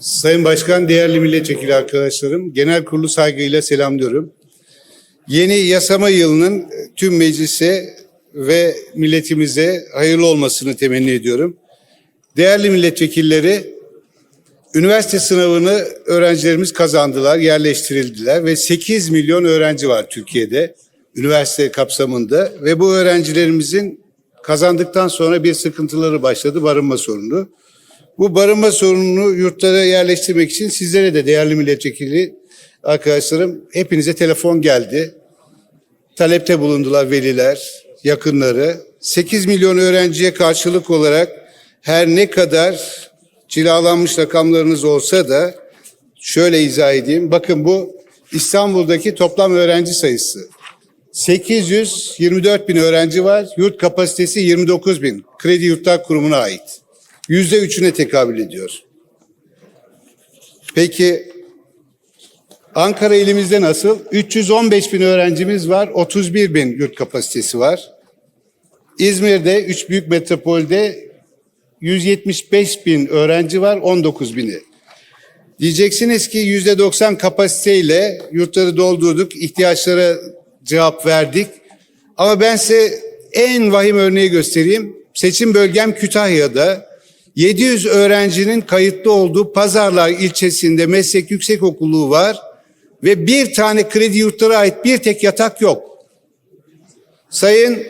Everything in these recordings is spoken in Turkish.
Sayın Başkan, değerli milletvekili arkadaşlarım, genel kurulu saygıyla selamlıyorum. Yeni yasama yılının tüm meclise ve milletimize hayırlı olmasını temenni ediyorum. Değerli milletvekilleri, üniversite sınavını öğrencilerimiz kazandılar, yerleştirildiler ve 8 milyon öğrenci var Türkiye'de üniversite kapsamında ve bu öğrencilerimizin kazandıktan sonra bir sıkıntıları başladı, barınma sorunu. Bu barınma sorununu yurtlara yerleştirmek için sizlere de değerli milletvekili arkadaşlarım hepinize telefon geldi. Talepte bulundular veliler, yakınları. 8 milyon öğrenciye karşılık olarak her ne kadar cilalanmış rakamlarınız olsa da şöyle izah edeyim. Bakın bu İstanbul'daki toplam öğrenci sayısı. 824 bin öğrenci var. Yurt kapasitesi 29 bin. Kredi Yurtlar Kurumu'na ait. Yüzde üçüne tekabül ediyor. Peki Ankara ilimizde nasıl? 315 bin öğrencimiz var. 31 bin yurt kapasitesi var. İzmir'de, üç büyük metropolde 175 bin öğrenci var. 19 bini. Diyeceksiniz ki yüzde 90 kapasiteyle yurtları doldurduk, ihtiyaçlara cevap verdik. Ama ben size en vahim örneği göstereyim. Seçim bölgem Kütahya'da 700 öğrencinin kayıtlı olduğu Pazarlar ilçesinde meslek yüksekokulu var ve bir tane kredi yurtlara ait bir tek yatak yok. Sayın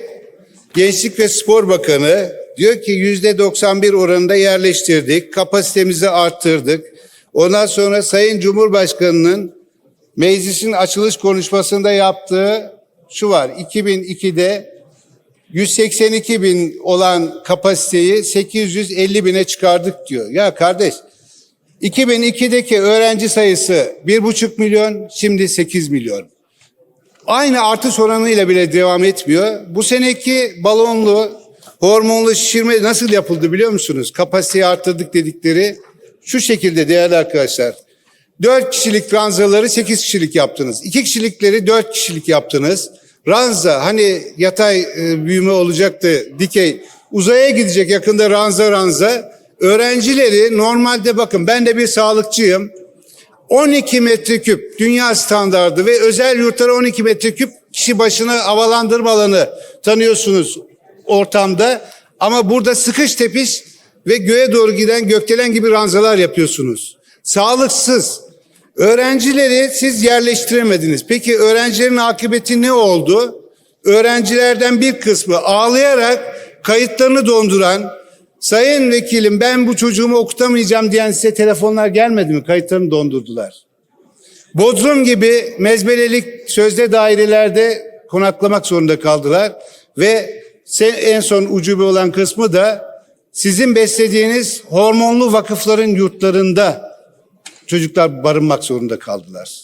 Gençlik ve Spor Bakanı diyor ki yüzde 91 oranında yerleştirdik, kapasitemizi arttırdık. Ondan sonra Sayın Cumhurbaşkanı'nın meclisin açılış konuşmasında yaptığı şu var. 2002'de 182 bin olan kapasiteyi 850 bine çıkardık diyor. Ya kardeş 2002'deki öğrenci sayısı 1,5 milyon şimdi 8 milyon. Aynı artış oranıyla bile devam etmiyor. Bu seneki balonlu hormonlu şişirme nasıl yapıldı biliyor musunuz? Kapasiteyi arttırdık dedikleri şu şekilde değerli arkadaşlar. 4 kişilik ranzaları 8 kişilik yaptınız. 2 kişilikleri 4 kişilik yaptınız. Ranza hani yatay e, büyüme olacaktı dikey uzaya gidecek yakında ranza ranza. Öğrencileri normalde bakın ben de bir sağlıkçıyım. 12 metreküp dünya standardı ve özel yurtlara 12 metreküp kişi başına havalandırma alanı tanıyorsunuz ortamda. Ama burada sıkış tepiş ve göğe doğru giden gökdelen gibi ranzalar yapıyorsunuz. Sağlıksız. Öğrencileri siz yerleştiremediniz. Peki öğrencilerin akıbeti ne oldu? Öğrencilerden bir kısmı ağlayarak kayıtlarını donduran, sayın vekilim ben bu çocuğumu okutamayacağım diyen size telefonlar gelmedi mi? Kayıtlarını dondurdular. Bodrum gibi mezbelelik sözde dairelerde konaklamak zorunda kaldılar ve en son ucube olan kısmı da sizin beslediğiniz hormonlu vakıfların yurtlarında çocuklar barınmak zorunda kaldılar.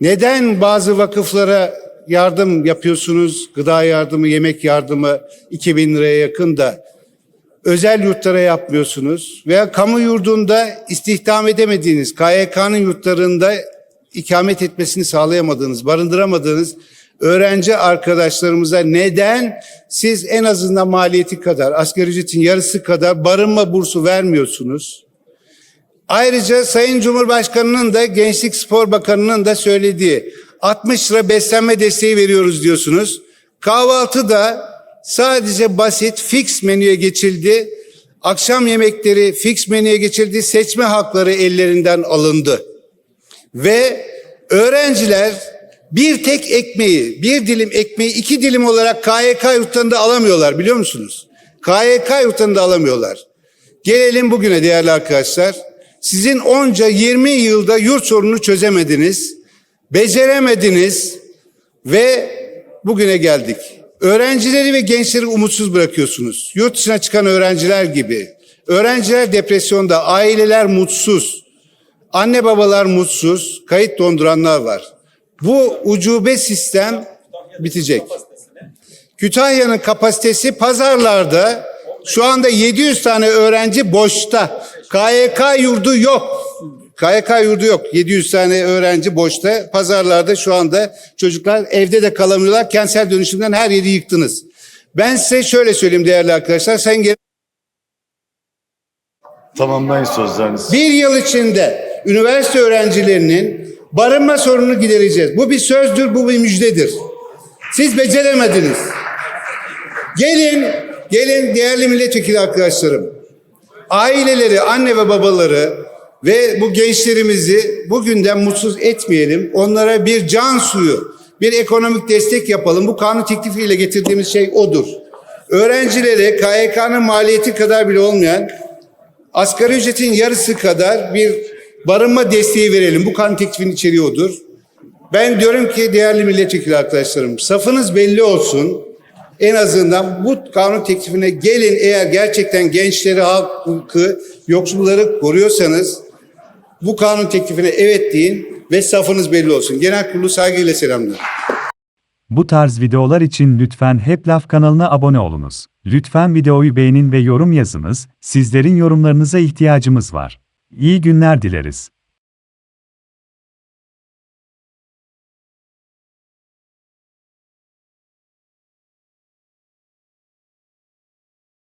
Neden bazı vakıflara yardım yapıyorsunuz? Gıda yardımı, yemek yardımı 2000 liraya yakın da özel yurtlara yapmıyorsunuz? Veya kamu yurdunda istihdam edemediğiniz, KYK'nın yurtlarında ikamet etmesini sağlayamadığınız, barındıramadığınız öğrenci arkadaşlarımıza neden siz en azından maliyeti kadar, asgari ücretin yarısı kadar barınma bursu vermiyorsunuz? Ayrıca Sayın Cumhurbaşkanı'nın da Gençlik Spor Bakanı'nın da söylediği 60 lira beslenme desteği veriyoruz diyorsunuz. Kahvaltı da sadece basit fix menüye geçildi. Akşam yemekleri fix menüye geçildi. Seçme hakları ellerinden alındı. Ve öğrenciler bir tek ekmeği, bir dilim ekmeği iki dilim olarak KYK yurtlarında alamıyorlar biliyor musunuz? KYK yurtlarında alamıyorlar. Gelelim bugüne değerli arkadaşlar. Sizin onca 20 yılda yurt sorununu çözemediniz, beceremediniz ve bugüne geldik. Öğrencileri ve gençleri umutsuz bırakıyorsunuz. Yurt dışına çıkan öğrenciler gibi. Öğrenciler depresyonda, aileler mutsuz. Anne babalar mutsuz, kayıt donduranlar var. Bu ucube sistem bitecek. Kütahya'nın kapasitesi pazarlarda şu anda 700 tane öğrenci boşta. KYK yurdu yok. KYK yurdu yok. 700 tane öğrenci boşta. Pazarlarda şu anda çocuklar evde de kalamıyorlar. Kentsel dönüşümden her yeri yıktınız. Ben size şöyle söyleyeyim değerli arkadaşlar. Sen gel Tamamlayın sözlerinizi. Bir yıl içinde üniversite öğrencilerinin barınma sorununu gidereceğiz. Bu bir sözdür, bu bir müjdedir. Siz beceremediniz. Gelin, gelin değerli milletvekili arkadaşlarım. Aileleri, anne ve babaları ve bu gençlerimizi bugünden mutsuz etmeyelim. Onlara bir can suyu, bir ekonomik destek yapalım. Bu kanun teklifiyle getirdiğimiz şey odur. Öğrencilere KYK'nın maliyeti kadar bile olmayan asgari ücretin yarısı kadar bir barınma desteği verelim. Bu kanun teklifinin içeriği odur. Ben diyorum ki değerli milletvekili arkadaşlarım safınız belli olsun. En azından bu kanun teklifine gelin eğer gerçekten gençleri, halkı, yoksulları koruyorsanız bu kanun teklifine evet deyin ve safınız belli olsun. Genel kurulu saygıyla selamlar. Bu tarz videolar için lütfen Hep Laf kanalına abone olunuz. Lütfen videoyu beğenin ve yorum yazınız, sizlerin yorumlarınıza ihtiyacımız var. İyi günler dileriz.